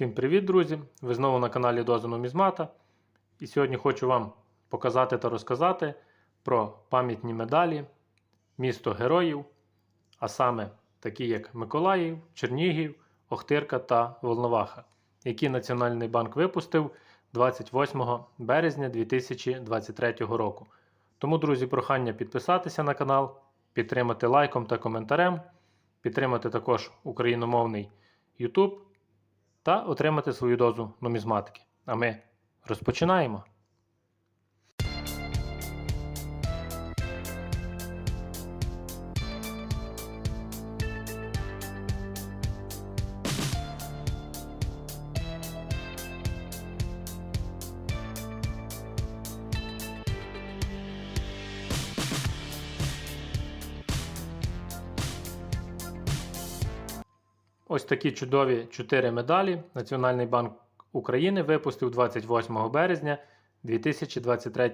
Всім привіт, друзі! Ви знову на каналі Доза Нумізмата. І сьогодні хочу вам показати та розказати про пам'ятні медалі місто героїв, а саме такі як Миколаїв, Чернігів, Охтирка та Волноваха, які Національний банк випустив 28 березня 2023 року. Тому, друзі, прохання підписатися на канал, підтримати лайком та коментарем, підтримати також україномовний YouTube та отримати свою дозу нумізматики. А ми розпочинаємо. Ось такі чудові 4 медалі Національний банк України випустив 28 березня 2023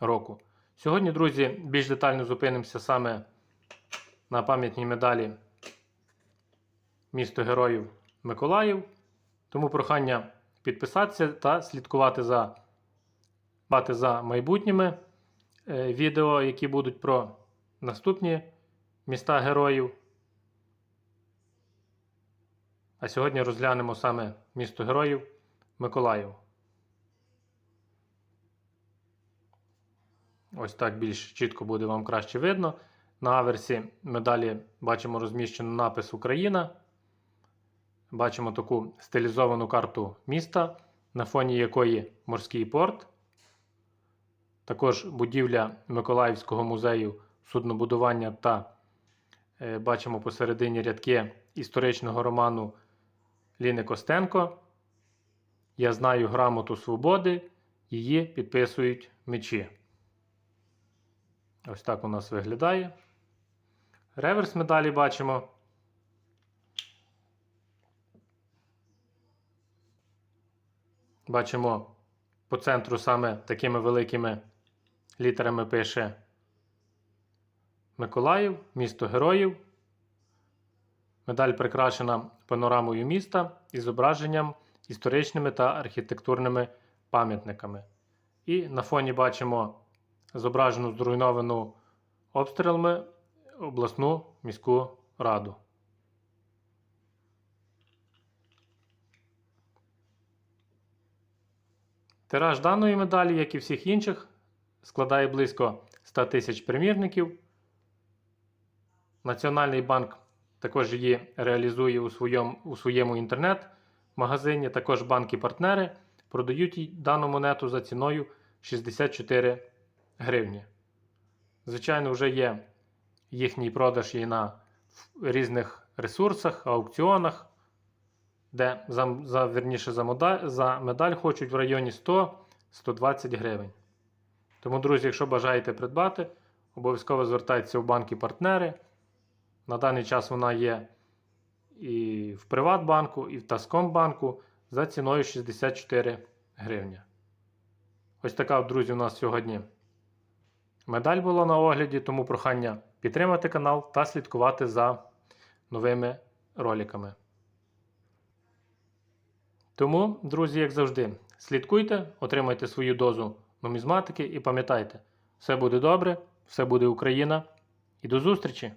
року. Сьогодні, друзі, більш детально зупинимося саме на пам'ятній медалі місто Героїв Миколаїв. Тому прохання підписатися та слідкувати за, бати за майбутніми е, відео, які будуть про наступні міста героїв. А сьогодні розглянемо саме місто героїв Миколаїв. Ось так більш чітко буде вам краще видно. На аверсі медалі бачимо розміщено напис Україна. Бачимо таку стилізовану карту міста, на фоні якої морський порт. Також будівля Миколаївського музею суднобудування та е, бачимо посередині рядки історичного роману Ліни Костенко. Я знаю грамоту свободи, її підписують мечі. Ось так у нас виглядає. Реверс медалі бачимо. Бачимо по центру саме такими великими літерами пише Миколаїв, місто героїв. Медаль прикрашена панорамою міста і зображенням історичними та архітектурними пам'ятниками. І на фоні бачимо зображену зруйновану обстрілами обласну міську раду. Тираж даної медалі, як і всіх інших, складає близько 100 тисяч примірників. Національний банк також її реалізує у своєму, у своєму інтернет-магазині. Також банки-партнери продають їй дану монету за ціною 64 гривні. Звичайно, вже є їхній продаж і на різних ресурсах, аукціонах, де за, за, верніше, за, медаль, за медаль хочуть в районі 100-120 гривень. Тому, друзі, якщо бажаєте придбати, обов'язково звертайтеся в банки-партнери. На даний час вона є і в Приватбанку, і в Таскомбанку за ціною 64 гривні. Ось така, друзі, у нас сьогодні медаль була на огляді, тому прохання підтримати канал та слідкувати за новими роликами. Тому, друзі, як завжди, слідкуйте, отримайте свою дозу нумізматики і пам'ятайте, все буде добре, все буде Україна. І до зустрічі!